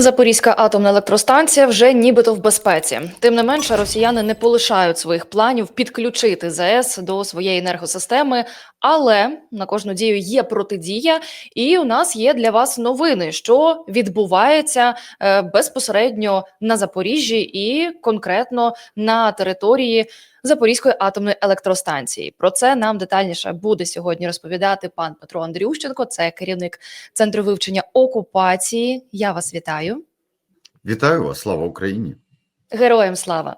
Запорізька атомна електростанція вже нібито в безпеці. Тим не менше, росіяни не полишають своїх планів підключити ЗАЕС до своєї енергосистеми. Але на кожну дію є протидія, і у нас є для вас новини, що відбувається е, безпосередньо на Запоріжжі і конкретно на території Запорізької атомної електростанції. Про це нам детальніше буде сьогодні розповідати пан Петро Андрющенко. Це керівник центру вивчення окупації. Я вас вітаю. Вітаю вас, слава Україні! Героям слава!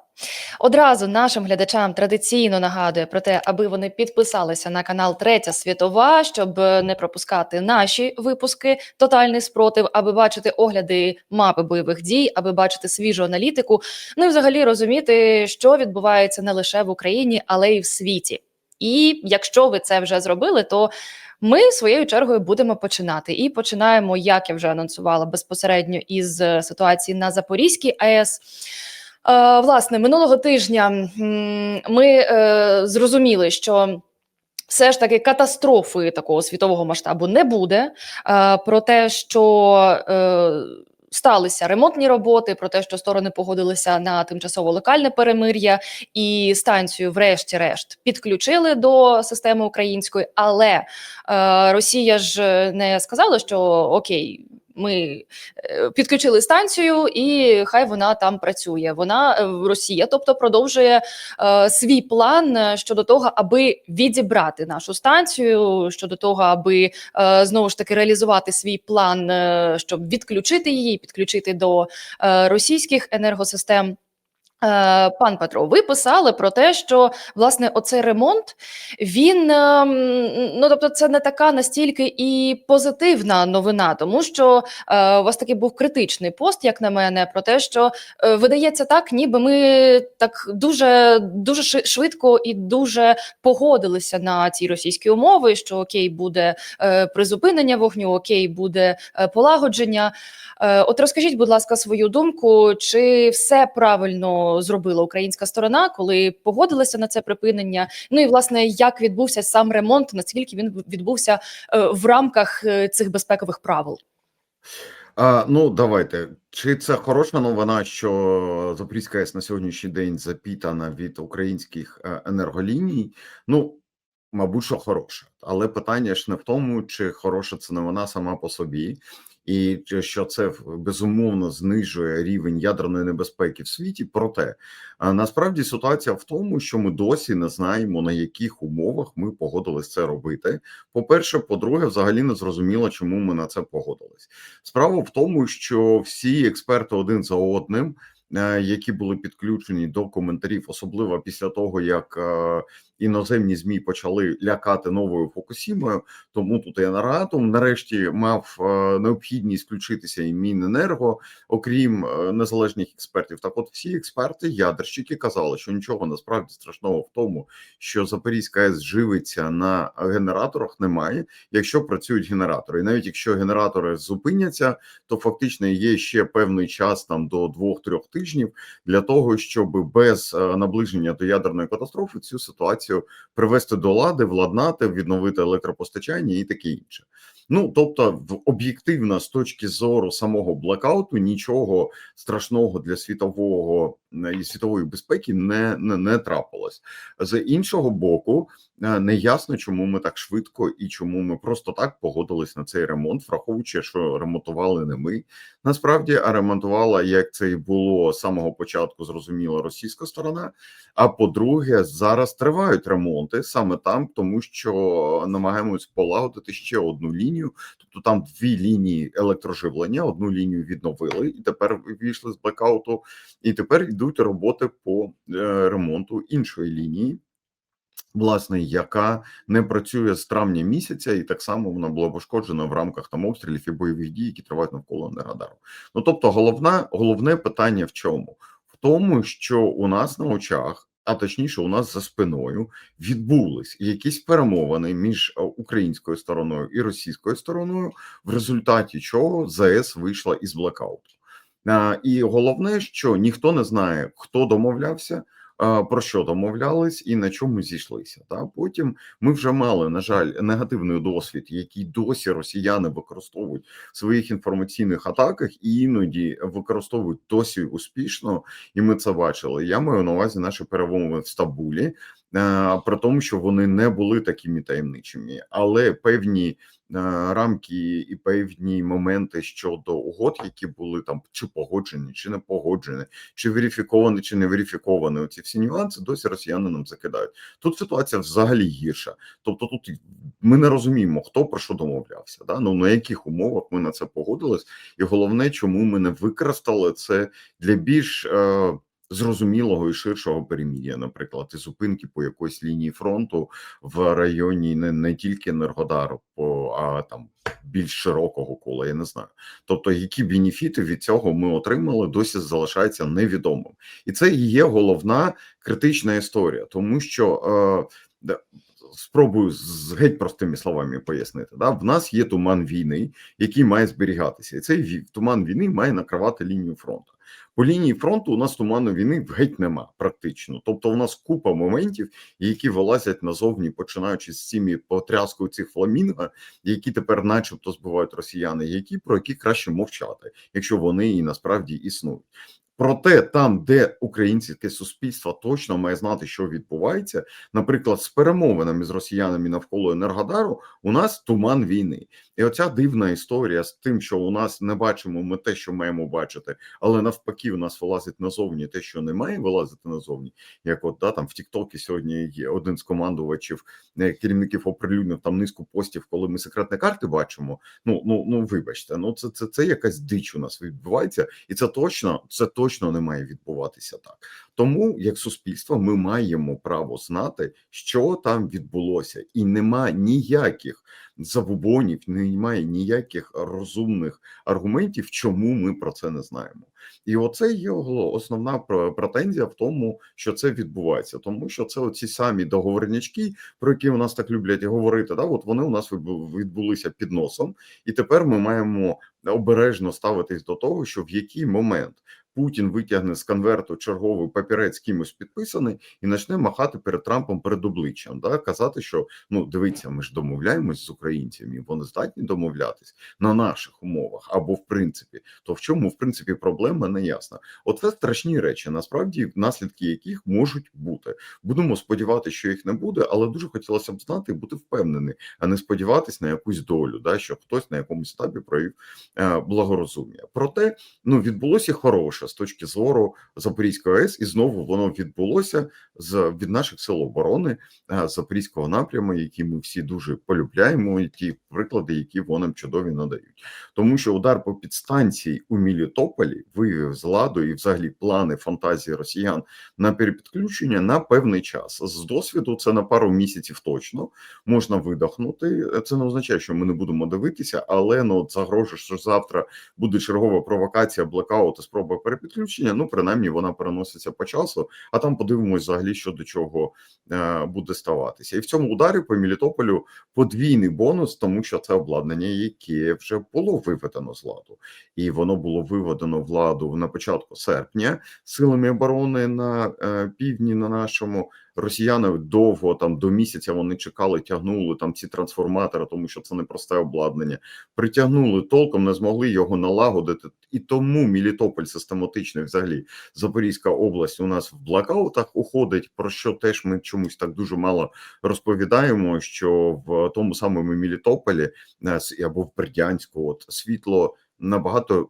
Одразу нашим глядачам традиційно нагадує про те, аби вони підписалися на канал Третя Світова, щоб не пропускати наші випуски Тотальний спротив, аби бачити огляди мапи бойових дій, аби бачити свіжу аналітику. Ну і взагалі розуміти, що відбувається не лише в Україні, але й в світі. І якщо ви це вже зробили, то ми своєю чергою будемо починати. І починаємо, як я вже анонсувала, безпосередньо із ситуації на Запорізькій АЕС. Е, власне, минулого тижня ми е, зрозуміли, що все ж таки катастрофи такого світового масштабу не буде. Е, про те, що сталися ремонтні роботи, про те, що сторони погодилися на тимчасово локальне перемир'я, і станцію, врешті-решт, підключили до системи української, але е, Росія ж не сказала, що окей. Ми е, підключили станцію, і хай вона там працює. Вона е, Росія, тобто продовжує е, свій план е, щодо того, аби відібрати нашу станцію, щодо того, аби е, знову ж таки реалізувати свій план, е, щоб відключити її, підключити до е, російських енергосистем. Е, Пан Петро, ви писали про те, що власне оцей ремонт він ем, ну тобто, це не така настільки і позитивна новина, тому що е, у вас такий був критичний пост, як на мене, про те, що е, видається так, ніби ми так дуже дуже швидко і дуже погодилися на ці російські умови. Що окей, буде е, призупинення вогню, окей, буде е, полагодження. Е, От розкажіть, будь ласка, свою думку, чи все правильно зробила українська сторона, коли погодилася на це припинення? Ну і власне, як відбувся сам ремонт, наскільки він відбувся е, в рамках е, цих безпекових правил? А, ну, давайте. Чи це хороша новина, що Запорізька АЕС на сьогоднішній день запітана від українських е, енерголіній? Ну, мабуть, що хороша. Але питання ж не в тому, чи хороша це новина сама по собі, і що це безумовно знижує рівень ядерної небезпеки в світі. Проте насправді ситуація в тому, що ми досі не знаємо на яких умовах ми погодились це робити. По-перше, по-друге, взагалі не зрозуміло, чому ми на це погодились. Справа в тому, що всі експерти один за одним, е, які були підключені до коментарів, особливо після того, як е, іноземні змі почали лякати новою Фокусімою, тому тут Енергоатом нарешті мав е, необхідність включитися і Міненерго, окрім е, незалежних експертів. Так, от всі експерти, ядерщики казали, що нічого насправді страшного в тому, що Запорізька АЕС живиться на генераторах, немає, якщо працюють генератори. І навіть якщо генератори зупиняться, то фактично є ще певний час там до 2-3 тижнів для того, щоб без е, наближення до ядерної катастрофи цю ситуацію привести до лади, владнати, відновити електропостачання і таке інше. Ну тобто, об'єктивно з точки зору самого блекауту нічого страшного для світового і світової безпеки не, не, не трапилось. З іншого боку, е, не ясно, чому ми так швидко і чому ми просто так погодились на цей ремонт, враховуючи, що ремонтували не ми. Насправді, а ремонтувала, як це і було з самого початку, зрозуміло, російська сторона. А по-друге, зараз тривають ремонти саме там, тому що намагаємось полагодити ще одну лінію. Тобто там дві лінії електроживлення, одну лінію відновили, і тепер вийшли з блекауту, і тепер йдуть роботи по е, ремонту іншої лінії. Власне, яка не працює з травня місяця, і так само вона була пошкоджена в рамках там обстрілів і бойових дій, які тривають навколо Енергодару. Ну тобто, головна головне питання в чому? В тому, що у нас на очах, а точніше, у нас за спиною відбулись якісь перемовини між е, українською стороною і російською стороною, в результаті чого ЗАЕС вийшла із блекауту. А, І головне, що ніхто не знає, хто домовлявся. е, про що домовлялись і на чому зійшлися. Та потім ми вже мали на жаль негативний досвід, який досі росіяни використовують в своїх інформаційних атаках і іноді використовують досі успішно, і ми це бачили. Я маю на увазі наші перемови в Стамбулі, е, при тому, що вони не були такими таємничими, але певні е, рамки і певні моменти щодо угод, які були там чи погоджені, чи не погоджені, чи верифіковані, чи не верифіковані. Оці всі нюанси досі росіяни нам закидають. Тут ситуація взагалі гірша. Тобто, тут ми не розуміємо, хто про що домовлявся. Да? Ну на яких умовах ми на це погодились, і головне, чому ми не використали це для більш е, зрозумілого і ширшого перемір'я, наприклад, і зупинки по якоїсь лінії фронту в районі не, не тільки Енергодару, а там більш широкого кола. Я не знаю. Тобто, які бенефіти від цього ми отримали, досі залишається невідомим, і це і є головна критична історія, тому що. Е, Спробую з геть простими словами пояснити. Да? В нас є туман війни, який має зберігатися, і цей туман війни має накривати лінію фронту. По лінії фронту у нас туману війни геть нема практично. Тобто, у нас купа моментів, які вилазять назовні, починаючи з цими потряскою цих фламінго, які тепер, начебто, збивають росіяни, які про які краще мовчати, якщо вони і насправді існують. Проте там, де українське суспільство точно має знати, що відбувається, наприклад, з перемовинами з росіянами навколо Енергодару, у нас туман війни, і оця дивна історія з тим, що у нас не бачимо ми те, що маємо бачити, але навпаки, у нас вилазить назовні те, що не має вилазити назовні. Як от да там в Тіктокі сьогодні є один з командувачів е, керівників оприлюднив там низку постів, коли ми секретні карти бачимо. Ну ну ну вибачте, ну це це, це якась дич у нас відбувається, і це точно це точно не має відбуватися так. Тому, як суспільство, ми маємо право знати, що там відбулося, і нема ніяких забубонів, немає ніяких розумних аргументів, чому ми про це не знаємо. І оце є основна пр- претензія в тому, що це відбувається, тому що це оці самі договорнячки, про які у нас так люблять говорити. Да, от вони у нас відбу- відбулися під носом, і тепер ми маємо обережно ставитись до того, що в який момент. Путін витягне з конверту черговий папірець кимось підписаний і почне махати перед Трампом перед обличчям, да казати, що ну дивіться, ми ж домовляємось з українцями, вони здатні домовлятись на наших умовах або в принципі, то в чому в принципі проблема не ясна. Оце страшні речі, насправді наслідки яких можуть бути. Будемо сподіватися, що їх не буде, але дуже хотілося б знати і бути впевнений, а не сподіватись на якусь долю, да що хтось на якомусь етапі проявив е, благорозум'я. Проте ну відбулося хороше з точки зору Запорізької АЕС, і знову воно відбулося з від наших сил оборони е, Запорізького напряму, які ми всі дуже полюбляємо, і ті приклади, які вони чудові надають. Тому що удар по підстанції у Мілітополі вивів з ладу і взагалі плани фантазії росіян на перепідключення на певний час. З досвіду це на пару місяців точно можна видохнути. Це не означає, що ми не будемо дивитися, але ну от загрожує, що завтра буде чергова провокація, блекаут і спроба перепідключення. Ну принаймні вона переноситься по часу. А там подивимось взагалі, що до чого е, буде ставатися. І в цьому ударі по Мілітополю подвійний бонус, тому що це обладнання, яке вже було виведено з ладу, і воно було виведено в ладу на початку серпня силами оборони на е, півдні на нашому. Росіяни довго там до місяця вони чекали, тягнули там ці трансформатори, тому що це не просте обладнання. Притягнули толком, не змогли його налагодити, і тому Мілітополь систематично, взагалі Запорізька область у нас в блокаутах уходить. Про що теж ми чомусь так дуже мало розповідаємо. Що в тому самому Мілітополі е, або в Бердянську, от світло набагато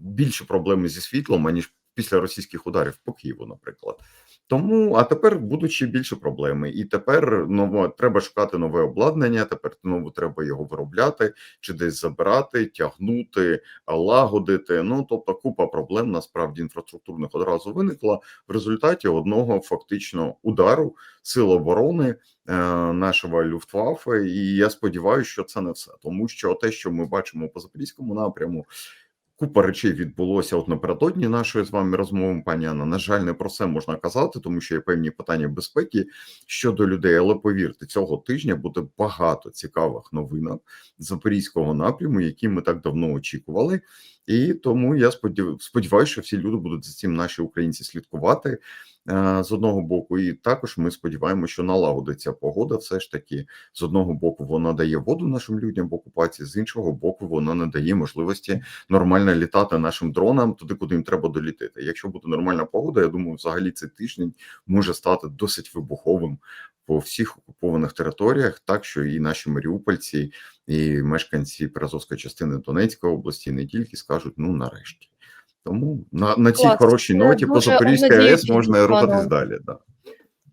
більше проблеми зі світлом аніж після російських ударів по Києву, наприклад. Тому, а тепер будуть ще більше проблеми, і тепер ново треба шукати нове обладнання. Тепер знову треба його виробляти чи десь забирати, тягнути, лагодити. Ну тобто, купа проблем насправді інфраструктурних одразу виникла в результаті одного фактично удару сил оборони е, нашого Люфтваффе. І я сподіваюся, що це не все, тому що те, що ми бачимо по запорізькому напряму. Купа речей відбулося от напередодні нашої з вами розмови, пані Анна. На жаль, не про це можна казати, тому що є певні питання безпеки щодо людей. Але повірте, цього тижня буде багато цікавих новинок запорізького напряму, які ми так давно очікували. І тому я сподів... сподіваюся, що всі люди будуть за цим наші українці слідкувати е, з одного боку, і також ми сподіваємося, що налагодиться погода. Все ж таки, з одного боку, вона дає воду нашим людям в окупації, з іншого боку, вона не дає можливості нормально літати нашим дронам туди, куди їм треба долітити. Якщо буде нормальна погода, я думаю, взагалі цей тиждень може стати досить вибуховим по всіх окупованих територіях, так що і наші маріупольці, і мешканці Приазовської частини Донецької області не тільки скажуть ну нарешті. Тому на, на цій Клас. хорошій ноті по Запорізькій АЕС можна рухатись далі. Да.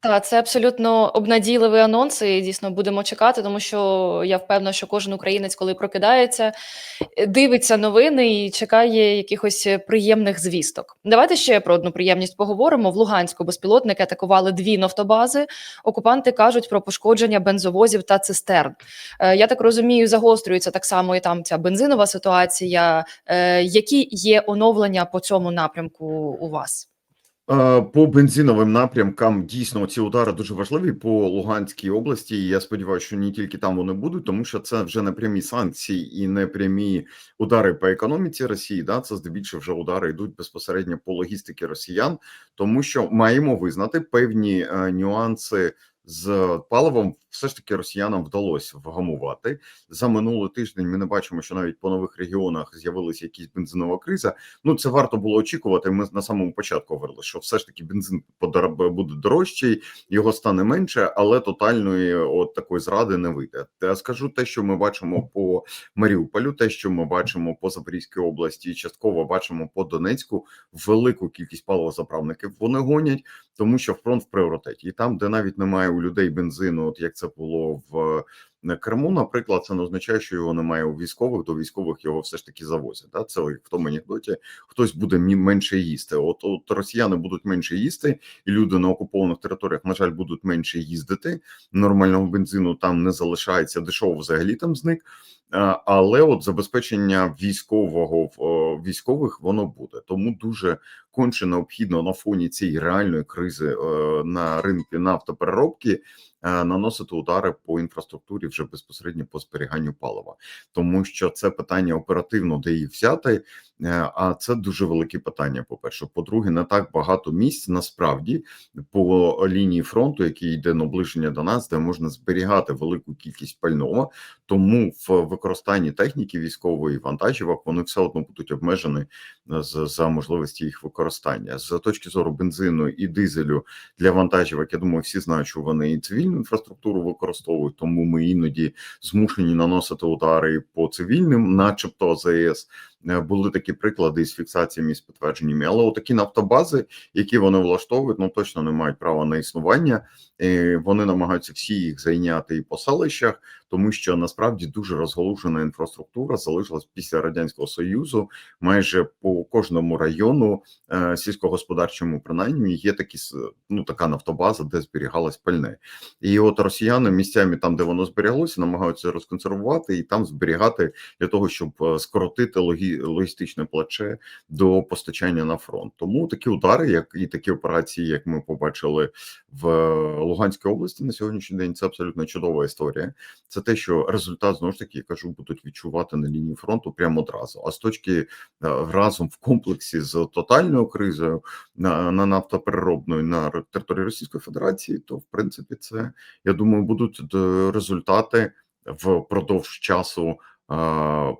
Так, це абсолютно обнадійливий анонс, і дійсно будемо чекати, тому що я впевнена, що кожен українець, коли прокидається, дивиться новини і чекає якихось приємних звісток. Давайте ще про одну приємність поговоримо. В Луганську безпілотники атакували дві нафтобази. Окупанти кажуть про пошкодження бензовозів та цистерн. Е, Я так розумію, загострюється так само і там ця бензинова ситуація. Е, Які є оновлення по цьому напрямку у вас? Е, По бензиновим напрямкам дійсно ці удари дуже важливі по Луганській області. Я сподіваюся, що не тільки там вони будуть, тому що це вже не прямі санкції і не прямі удари по економіці Росії. Да, це здебільшого вже удари йдуть безпосередньо по логістики росіян, тому що маємо визнати певні е, нюанси. З паливом все ж таки росіянам вдалося вгамувати за минулий тиждень. Ми не бачимо, що навіть по нових регіонах з'явилася якась бензинова криза. Ну це варто було очікувати. Ми на самому початку говорили, що все ж таки бензин буде дорожчий, його стане менше, але тотальної от такої зради не вийде. Та скажу те, що ми бачимо по Маріуполю, те, що ми бачимо по Запорізькій області, частково бачимо по Донецьку, велику кількість паливозаправників вони гонять, тому що фронт в пріоритеті, і там, де навіть немає у людей бензину, от як це було в. Криму, наприклад, це не означає, що його немає у військових. До військових його все ж таки завозять. Да? Це як в тому анекдоті хтось буде менше їсти. От, от росіяни будуть менше їсти, і люди на окупованих територіях, на жаль, будуть менше їздити. Нормального бензину там не залишається, дешево взагалі там зник. А, Але от забезпечення військового військових воно буде. Тому дуже конче необхідно на фоні цієї реальної кризи е, на ринку нафтопереробки е, наносити удари по інфраструктурі вже безпосередньо по зберіганню палива, тому що це питання оперативно, де її взяти. Е, А це дуже велике питання. По перше, по-друге, не так багато місць насправді по лінії фронту, який йде наближення до нас, де можна зберігати велику кількість пального. Тому в використанні техніки військової вантажівок вони все одно будуть обмежені е, за можливості їх використання з точки зору бензину і дизелю для вантажівок. Я думаю, всі знають, що вони і цивільну інфраструктуру використовують, тому ми іноді змушені наносити удари по цивільним, начебто АЗС. Е, Були такі приклади з фіксаціями з підтвердженнями, але отакі нафтобази, які вони влаштовують, ну точно не мають права на існування. Е, Вони намагаються всі їх зайняти і по селищах, тому що насправді дуже розголужена інфраструктура залишилась після радянського союзу. Майже по кожному району е, сільськогосподарчому принаймні є такі ну така нафтобаза, де зберігалось пальне. І от росіяни місцями там, де воно зберіглося, намагаються розконсервувати і там зберігати для того, щоб е, скоротити логі, логістичне плече до постачання на фронт. Тому такі удари, як і такі операції, як ми побачили в Луганській області на сьогоднішній день, це абсолютно чудова історія. Це те, що результат знову ж таки я кажу, будуть відчувати на лінії фронту прямо одразу. А з точки е, разом в комплексі з тотальною кризою на, на нафтопереробною на території Російської Федерації, то в принципі це я думаю, будуть е, результати впродовж часу е,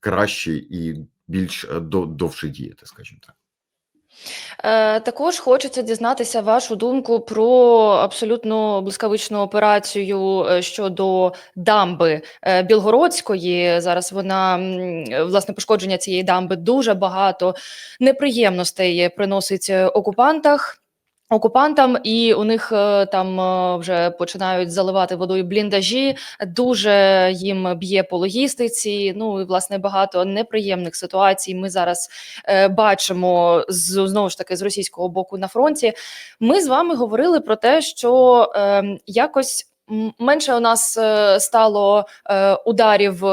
кращі і більш довше діяти, скажімо так. Е, також хочеться дізнатися вашу думку про абсолютно блискавичну операцію е, щодо дамби е, Білгородської. Зараз вона власне пошкодження цієї дамби дуже багато неприємностей приносить окупантах. Окупантам, і у них е, там е, вже починають заливати водою бліндажі. Дуже їм б'є по логістиці. Ну і власне багато неприємних ситуацій. Ми зараз е, бачимо з знову ж таки з російського боку на фронті. Ми з вами говорили про те, що е, якось. Менше у нас е, стало е, ударів е,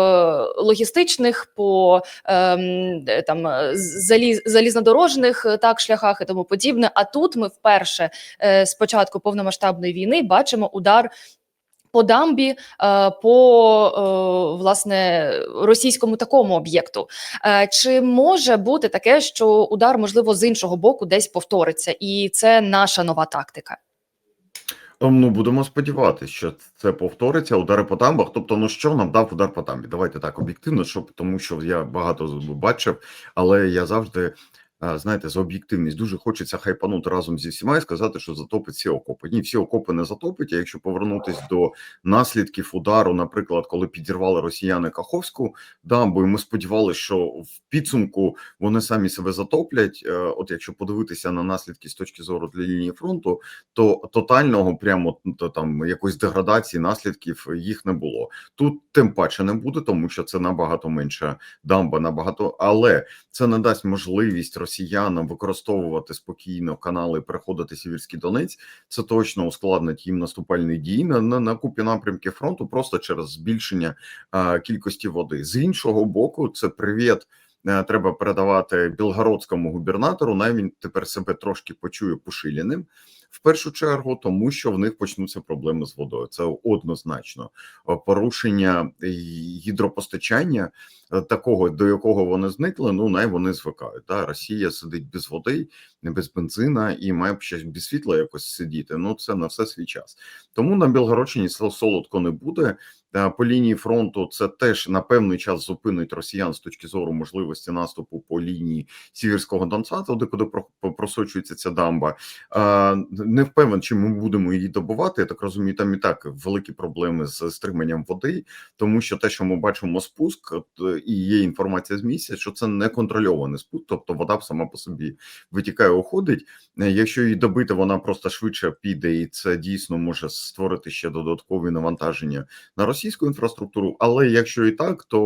логістичних по ем, там заліз, залізнодорожних так шляхах і тому подібне. А тут ми вперше з початку повномасштабної війни бачимо удар по дамбі, по власне російському такому об'єкту. Чи може бути таке, що удар можливо з іншого боку десь повториться, і це наша нова тактика? Ем, Ну, будемо сподіватися, що це повториться. Удари по тамбах. Тобто, ну що нам дав удар по тамбі? Давайте так об'єктивно, щоб тому, що я багато бачив, але я завжди. Знаєте, за об'єктивність дуже хочеться хайпанути разом зі всіма і сказати, що затопить всі окопи. Ні, всі окопи не затопить. А якщо повернутись до наслідків удару, наприклад, коли підірвали росіяни Каховську дамбу, і ми сподівалися, що в підсумку вони самі себе затоплять. Е, От якщо подивитися на наслідки з точки зору для лінії фронту, то тотального прямо то там якоїсь деградації наслідків їх не було. Тут тим паче не буде, тому що це набагато менша дамба, набагато, але це не дасть можливість росіянам використовувати спокійно канали, переходити Сіверський Донець. Це точно ускладнить їм наступальні дії на, на, на купі напрямків фронту, просто через збільшення а, кількості води. З іншого боку, це привіт. е, Треба передавати білгородському губернатору. Навіть тепер себе трошки почує пошиляним в першу чергу, тому що в них почнуться проблеми з водою. Це однозначно Е, порушення е, гідропостачання е, такого, до якого вони зникли. Ну най вони звикають. Та Росія сидить без води, не без бензина і має щось без світла якось сидіти. Ну це на все свій час. Тому на Білгородщині солодко не буде. По лінії фронту це теж на певний час зупинить росіян з точки зору можливості наступу по лінії Сіверського Донця, туди куди просочується ця дамба. Не впевнений, чи ми будемо її добувати. Я так розумію, там і так великі проблеми з стриманням води, тому що те, що ми бачимо спуск, е, і є інформація з місця, що це неконтрольований спуск, тобто вода сама по собі витікає, уходить. Е, Якщо її добити, вона просто швидше піде, і це дійсно може створити ще додаткові навантаження на російську інфраструктуру. Але якщо і так, то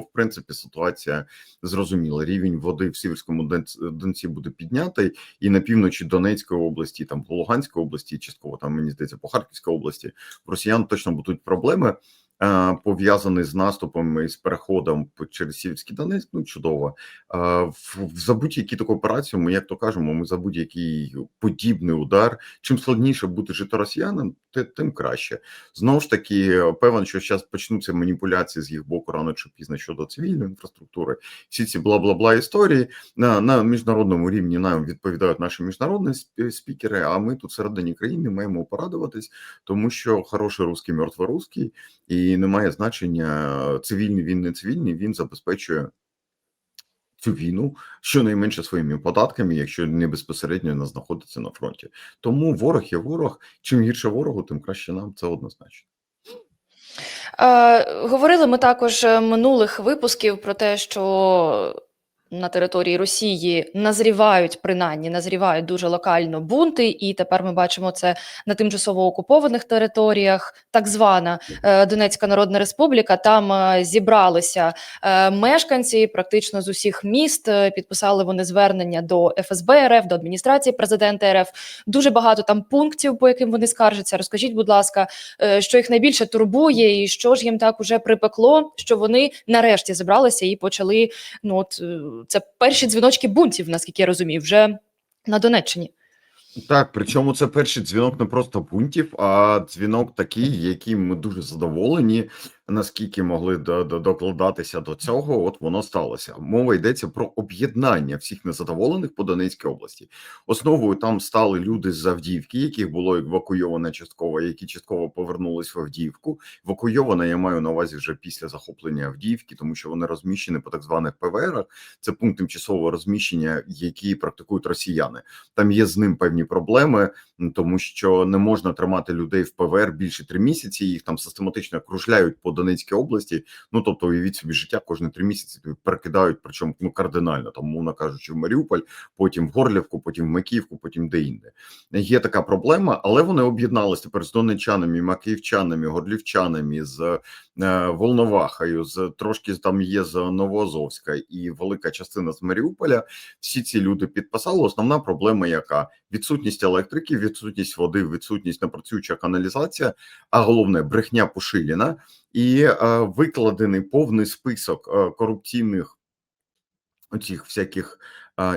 в принципі ситуація зрозуміла. Рівень води в Сіверському Донці буде піднятий, і на півночі Донецької області, там Луганської області, частково там мені здається, по Харківській області, в росіян точно будуть проблеми. Е, Пов'язаний з наступом і з переходом через Сіверський Донець, ну чудово. Е, В, за будь-які таку операцію, ми як то кажемо, ми за будь-який подібний удар. Чим складніше бути жити росіянам, тим краще. Знову ж таки, певен, що зараз почнуться маніпуляції з їх боку рано чи пізно щодо цивільної інфраструктури. Всі ці бла бла бла історії на, на міжнародному рівні нам відповідають наші міжнародні спікери. А ми тут всередині країни маємо порадуватись, тому що хороший русський мертвий русський, і немає значення цивільний він не цивільний. Він забезпечує. Цю війну щонайменше своїми податками, якщо не безпосередньо не знаходиться на фронті. Тому ворог є ворог. Чим гірше ворогу, тим краще нам. Це однозначно. Е, говорили ми також е, минулих випусків про те, що на території Росії назрівають, принаймні назрівають дуже локально бунти, і тепер ми бачимо це на тимчасово окупованих територіях, так звана е, Донецька Народна Республіка. Там е, зібралися е, мешканці практично з усіх міст. Підписали вони звернення до ФСБ РФ, до адміністрації президента РФ. Дуже багато там пунктів, по яким вони скаржаться. Розкажіть, будь ласка, що їх найбільше турбує, і що ж їм так уже припекло, що вони нарешті зібралися і почали. Ну от це перші дзвіночки бунтів, наскільки я розумію, вже на Донеччині. Так, причому це перший дзвінок не просто бунтів, а дзвінок такий, яким ми дуже задоволені. Наскільки могли до, до, докладатися до цього, от воно сталося. Мова йдеться про об'єднання всіх незадоволених по Донецькій області. Основою там стали люди з Авдіївки, яких було евакуйовано частково, які частково повернулись в Авдіївку. Евакуйовано я маю на увазі вже після захоплення Авдіївки, тому що вони розміщені по так званих ПВРах. Це пункт тимчасового розміщення, які практикують росіяни. Там є з ним певні проблеми, тому що не можна тримати людей в ПВР більше три місяці. Їх там систематично кружляють по Донецькій області. Ну тобто, уявіть собі життя кожні три місяці тобі перекидають, причому ну кардинально, там мовно кажучи, в Маріуполь, потім в Горлівку, потім в Макіївку, потім де-інде. Є така проблема, але вони об'єдналися тепер з донечанами, макіївчанами, горлівчанами, з Волновахою, з трошки там є з Новоазовська і велика частина з Маріуполя. Всі ці люди підписали. Основна проблема, яка відсутність електрики, відсутність води, відсутність непрацююча каналізація, а головне брехня пошиліна і е, викладений повний список е, корупційних оцих всяких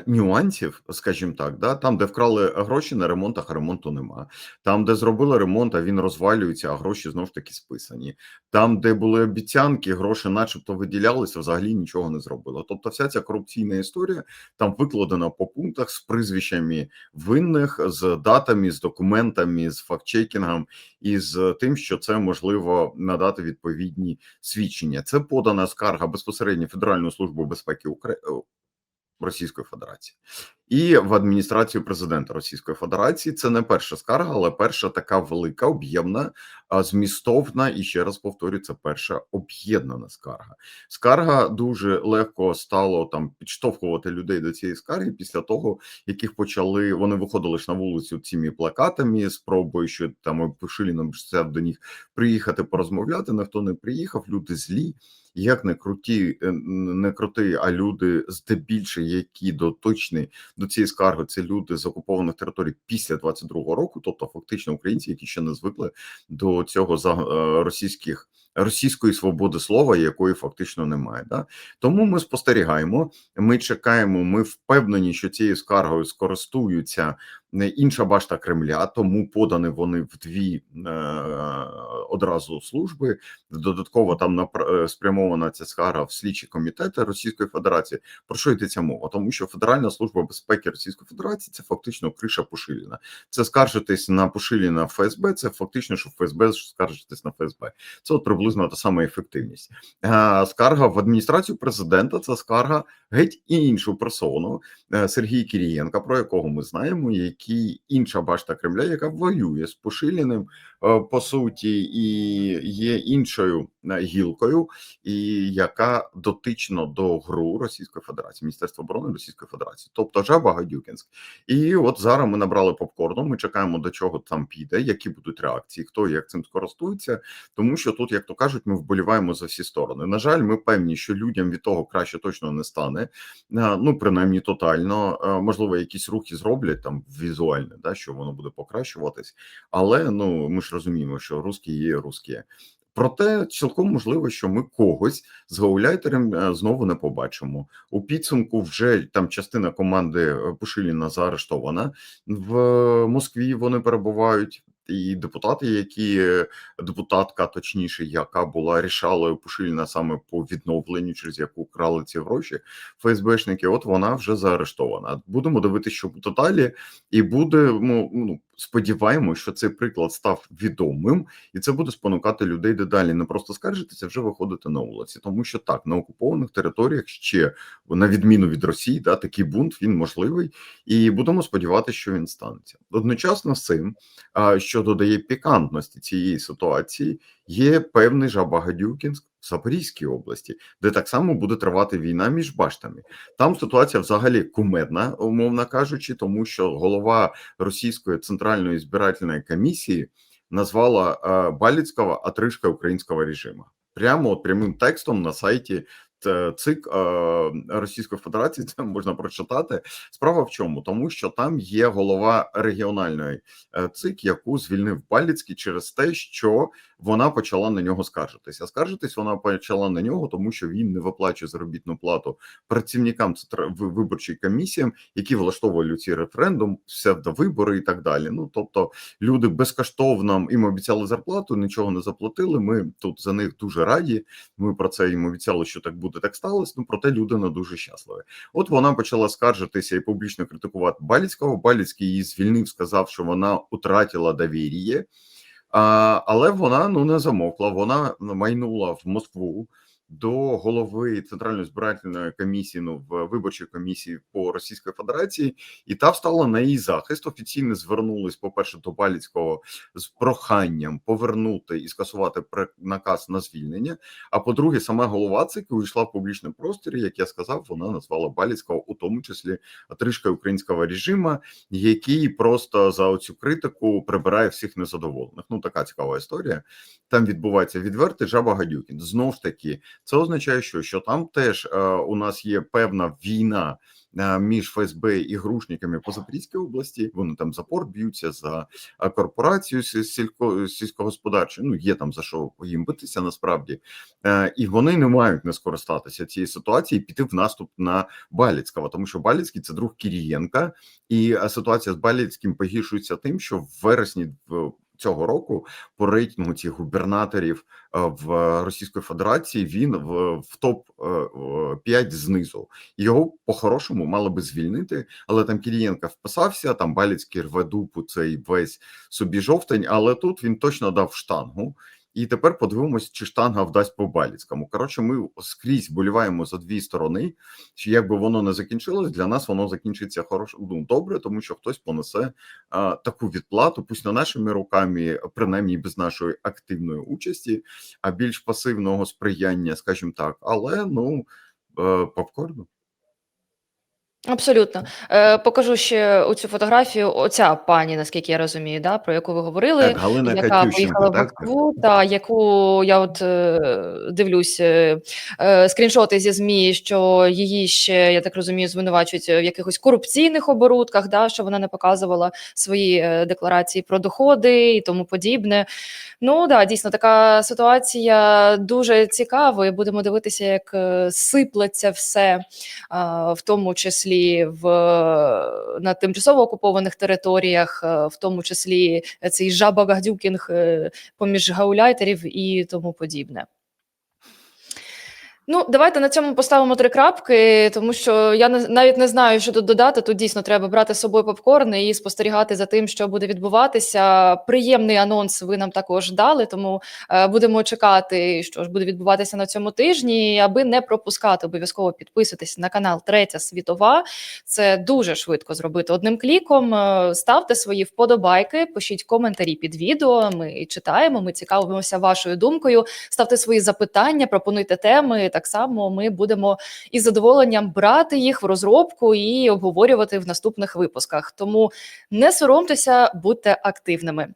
нюансів, скажімо так, да, там, де вкрали гроші на ремонтах, а ремонту нема. Там, де зробили ремонт, а він розвалюється, а гроші знову ж таки списані. Там, де були обіцянки, гроші, начебто, виділялися, взагалі нічого не зробило. Тобто, вся ця корупційна історія там викладена по пунктах з прізвищами винних, з датами, з документами, з фактчекінгом і з тим, що це можливо надати відповідні свідчення. Це подана скарга безпосередньо Федеральну службу безпеки України. Російської Федерації і в адміністрацію президента Російської Федерації це не перша скарга, але перша така велика, об'ємна, змістовна. І ще раз повторюю, це перша об'єднана скарга. Скарга дуже легко стало там підштовхувати людей до цієї скарги після того, яких почали вони виходили ж на вулицю цими плакатами, спробою, що там Пушиліном до них приїхати порозмовляти. Ніхто не приїхав, люди злі. Як не круті, е, не крути, а люди здебільше, які дотичні до цієї скарги, це люди з окупованих територій після 22-го року, тобто фактично українці, які ще не звикли до цього за е, російських російської свободи слова, якої фактично немає. Да? Тому ми спостерігаємо, ми чекаємо, ми впевнені, що цією скаргою скористуються інша башта Кремля, тому подані вони в дві е, одразу служби. Додатково там е, спрямована ця скарга в слідчі комітети Російської Федерації. Про що йдеться мова? Тому що Федеральна служба безпеки Російської Федерації це фактично криша Пушиліна. Це скаржитись на Пушиліна ФСБ. Це фактично, що ФСБ скаржитись на ФСБ. Це от приблизно та сама ефективність. А, скарга в адміністрацію президента. Це скарга геть іншу персону е, Сергій Кірієнка, про якого ми знаємо, інша башта Кремля, яка воює з Пушиліним е, по суті, і є іншою гілкою, і яка дотична до ГРУ Російської Федерації, Міністерства оборони Російської Федерації, тобто Жаба Гадюкінськ. І от зараз ми набрали попкорну. Ми чекаємо до чого там піде, які будуть реакції, хто як цим скористується, тому що тут, як то кажуть, ми вболіваємо за всі сторони. На жаль, ми певні, що людям від того краще точно не стане. Ну принаймні тотально. Можливо, якісь рухи зроблять там візуально, да що воно буде покращуватись, але ну ми ж розуміємо, що русські є русські. Проте цілком можливо, що ми когось з гауляйтером е, знову не побачимо. У підсумку вже там частина команди е, Пушиліна заарештована в Москві. Вони перебувають. І депутати, які е, депутатка, точніше, яка була рішалою Пушиліна саме по відновленню, через яку крали ці гроші, ФСБшники, от вона вже заарештована. Будемо дивитися, що буде далі, і будемо ну сподіваємося, що цей приклад став відомим, і це буде спонукати людей дедалі не просто скаржитися, вже виходити на вулиці, тому що так на окупованих територіях ще на відміну від Росії, да такий бунт він можливий, і будемо сподіватися, що він станеться одночасно з цим. Що додає пікантності цієї ситуації, є певний Жабагадюкінськ в Запорізькій області, де так само буде тривати війна між баштами. Там ситуація взагалі кумедна, умовно кажучи, тому що голова російської центральної збирательної комісії назвала е, Баліцького отрижка українського режиму. Прямо от прямим текстом на сайті ЦИК е, Російської Федерації це можна прочитати. Справа в чому? Тому що там є голова регіональної е, ЦИК, яку звільнив Баліцький через те, що вона почала на нього скаржитися. Скаржитись вона почала на нього, тому що він не виплачує заробітну плату працівникам виборчої комісіям, які влаштовували ці референдум, псевдовибори і так далі. Ну тобто люди безкоштовно їм обіцяли зарплату, нічого не заплатили. Ми тут за них дуже раді. Ми про це їм обіцяли, що так буде, так сталося. Ну проте люди не дуже щасливі. От вона почала скаржитися і публічно критикувати Баліцького. Баліцький її звільнив, сказав, що вона втратила довір'я. Але вона ну не замовкла. Вона майнула в Москву до голови центральної збирательної комісії, ну в виборчої комісії по Російській Федерації, і та встала на її захист. Офіційно звернулись, по перше, до Баліцького з проханням повернути і скасувати наказ на звільнення. А по-друге, сама голова ЦИК увійшла в публічний простір. Як я сказав, вона назвала Баліцького у тому числі отрижка українського режиму, який просто за оцю критику прибирає всіх незадоволених. Ну така цікава історія. Там відбувається відвертий жаба Гадюкін. Знов таки, це означає, що, що там теж е, у нас є певна війна е, між ФСБ і грушниками по Запорізькій області. Вони там за б'ються за е, корпорацію сіль- сільсько, сільськогосподарчу. Ну є там за що їм битися насправді, і вони не мають не скористатися цієї ситуації, і піти в наступ на Баліцького, тому що Баліцький це друг Кірієнка, і ситуація з Баліцьким погіршується тим, що в вересні в- цього року по рейтингу цих губернаторів е, в Російської Федерації він в, в топ 5 знизу. Його по-хорошому мали би звільнити, але там Кірієнка вписався, там Баліцький рве дупу цей весь собі жовтень, але тут він точно дав штангу. І тепер подивимось, чи штанга вдасть по Баліцькому. Коротше, ми скрізь боліваємо за дві сторони. Чи якби воно не закінчилось, для нас воно закінчиться хорошо, ну добре, тому що хтось понесе а, таку відплату, пусть не нашими руками, принаймні без нашої активної участі, а більш пасивного сприяння, скажімо так, але ну е, попкорну. Абсолютно. Е, покажу ще оцю фотографію. Оця пані, наскільки я розумію, да, про яку ви говорили, Так, Галина яка Катющенко, поїхала в так? Москву, та яку я от е, дивлюсь е, е, скріншоти зі ЗМІ, що її ще, я так розумію, звинувачують в якихось корупційних оборудках, да, що вона не показувала свої е, декларації про доходи і тому подібне. Ну да, дійсно, така ситуація дуже цікава, і будемо дивитися, як е, сиплеться все а, в тому числі в на тимчасово окупованих територіях, е, в тому числі цей жаба-гадюкінг е, поміж гауляйтерів і тому подібне. Ну, давайте на цьому поставимо три крапки, тому що я навіть не знаю, що тут додати. Тут дійсно треба брати з собою попкорн і спостерігати за тим, що буде відбуватися. Приємний анонс ви нам також дали, тому е, будемо чекати, що ж буде відбуватися на цьому тижні. Аби не пропускати, обов'язково підписуйтесь на канал Третя Світова. Це дуже швидко зробити одним кліком. Е, Ставте свої вподобайки, пишіть коментарі під відео. Ми читаємо, ми цікавимося вашою думкою. Ставте свої запитання, пропонуйте теми. Так само ми будемо із задоволенням брати їх в розробку і обговорювати в наступних випусках. Тому не соромтеся, будьте активними.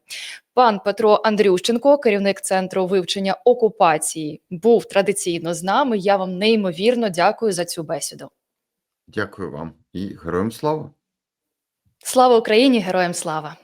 Пан Петро Андрющенко, керівник центру вивчення окупації, був традиційно з нами. Я вам неймовірно дякую за цю бесіду. Дякую вам і героям слава. Слава Україні! Героям слава!